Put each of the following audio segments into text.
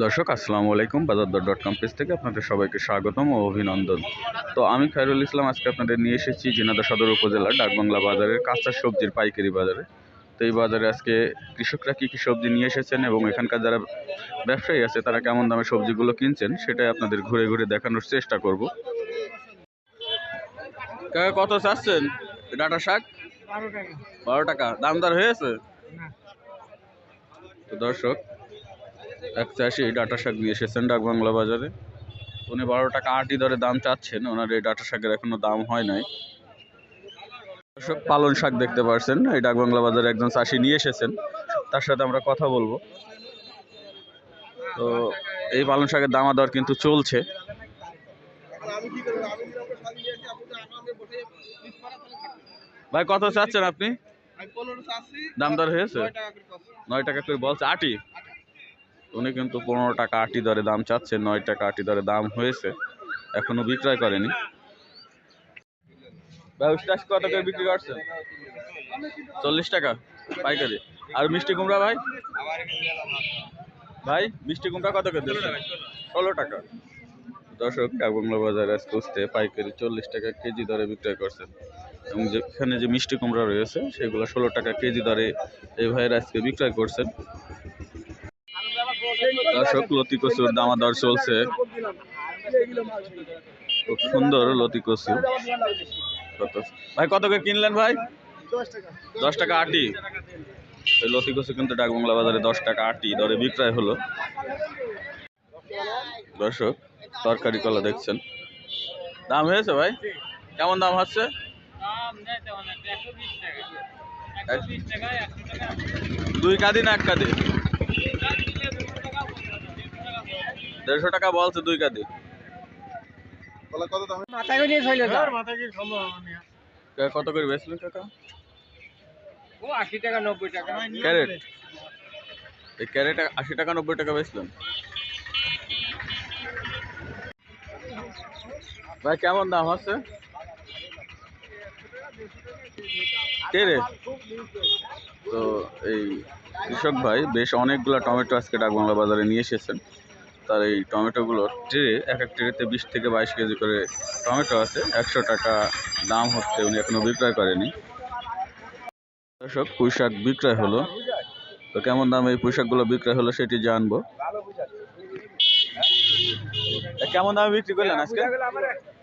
দর্শক আসসালামু আলাইকুম। বাজারদর ডট কম পেজ থেকে আপনাদের সবাইকে স্বাগতম ও অভিনন্দন। তো আমি খায়রুল ইসলাম আজকে আপনাদের নিয়ে এসেছি জিনাদা সদর উপজেলার ডাকবাংলা বাজারের কাঁচা সবজির পাইকারি বাজারে। তো এই বাজারে আজকে কৃষকরা কী কী সবজি নিয়ে এসেছেন এবং এখানকার যারা ব্যবসায়ী আছে তারা কেমন দামে সবজিগুলো কিনছেন সেটাই আপনাদের ঘুরে ঘুরে দেখানোর চেষ্টা করব। কত চাচ্ছেন? ডাটা শাক? বারো টাকা। বারো টাকা। দাম দর হয়েছে তো দর্শক এক চাষি ডাটা শাক নিয়ে এসেছেন ডাকবাংলা বাজারে। উনি বারো টাকা আটি দরে দাম চাচ্ছেন ওনার এই ডাটা শাকের এখনও দাম হয় নাই। দর্শক পালন শাক দেখতে পারছেন এই ডাকবাংলা বাজারে একজন চাষি নিয়ে এসেছেন তার সাথে আমরা কথা বলব। তো এই পালন শাকের দামা দর কিন্তু চলছে। ভাই কত চাচ্ছেন আপনি? দাম দর হয়েছে? নয় টাকা করে বলছে আটি? উনি কিন্তু পনেরো টাকা আটি দরে দাম চাচ্ছে, নয় টাকা আটি দরে দাম হয়েছে, এখনও বিক্রয় করেনি। ব্যবস্থা কত করে বিক্রি করছেন? চল্লিশ টাকা পাইকারি। আর মিষ্টি কুমড়া ভাই? ভাই, মিষ্টি কুমড়া কত করে দিচ্ছেন? ষোলো টাকা। দর্শক, কাবংলা বাজারে আজকে পাইকারি চল্লিশ টাকা কেজি দরে বিক্রয় করছেন। এবং যেখানে যে মিষ্টি কুমড়া রয়েছে, সেগুলো ষোলো টাকা কেজি দরে এই ভাইয়ের আজকে বিক্রয় করছেন। দর্শক লতি কচুর দামাদর চলছে। খুব সুন্দর লতি কচু। কত ভাই কত করে কিনলেন ভাই? দশ টাকা আটি। লতি কচু কিন্তু ডাকবাংলা বাজারে দশ টাকা আটি দরে বিক্রয় হলো। দর্শক তরকারি কলা দেখছেন। দাম হয়েছে ভাই? কেমন দাম হচ্ছে? দুই কাদি না এক কাদি? দেড়শো টাকা বলছে দুই কাদি করে কত করে বেচলেন কাকা? ও আশি টাকা নব্বই টাকা। ক্যারেট? এই ক্যারেট আশি টাকা নব্বই টাকা বেচলেন ভাই কেমন দাম হচ্ছে কে তো এই কৃষক ভাই বেশ অনেকগুলো টমেটো আজকে ডাকবাংলা বাজারে নিয়ে এসেছেন। তার এই টমেটোগুলোর ট্রে, এক এক ট্রেতে বিশ থেকে বাইশ কেজি করে টমেটো আছে। একশো টাকা দাম হচ্ছে, উনি এখনও বিক্রয় করেনি। দর্শক পোশাক বিক্রয় হলো। তো কেমন দামে এই পোশাকগুলো শাকগুলো বিক্রয় হলো সেটি জানব। কেমন দামে বিক্রি করলেন আজকে?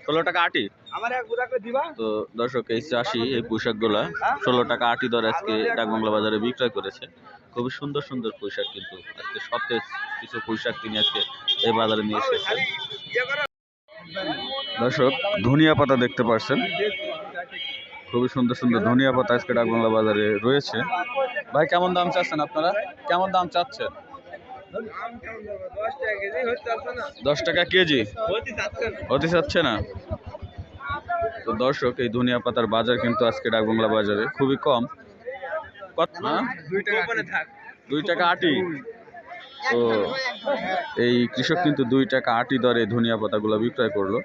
ষোলো টাকা আটি। তো দর্শক এই চাষি এই পোশাকগুলা ষোলো টাকা আটি দর আজকে ডাকবাংলা বাজারে বিক্রয় করেছে। খুবই সুন্দর সুন্দর পোশাক কিন্তু আজকে সতেজ কিছু পোশাক তিনি আজকে এই বাজারে নিয়ে এসেছেন। দর্শক ধনিয়া পাতা দেখতে পারছেন। খুবই সুন্দর সুন্দর ধনিয়া পাতা আজকে ডাকবাংলা বাজারে রয়েছে। ভাই কেমন দাম চাচ্ছেন আপনারা? কেমন দাম চাচ্ছেন? দশ টাকা কেজি? হতে হতে চাচ্ছে না। তো দর্শক এই ধনিয়া পাতার বাজার কিন্তু আজকে ডাকবাংলা বাজারে খুবই কম। কত? হ্যাঁ? দুই টাকা আটি? তো এই কৃষক কিন্তু দুই টাকা আটি দরে ধনিয়া পাতাগুলো বিক্রয় করল।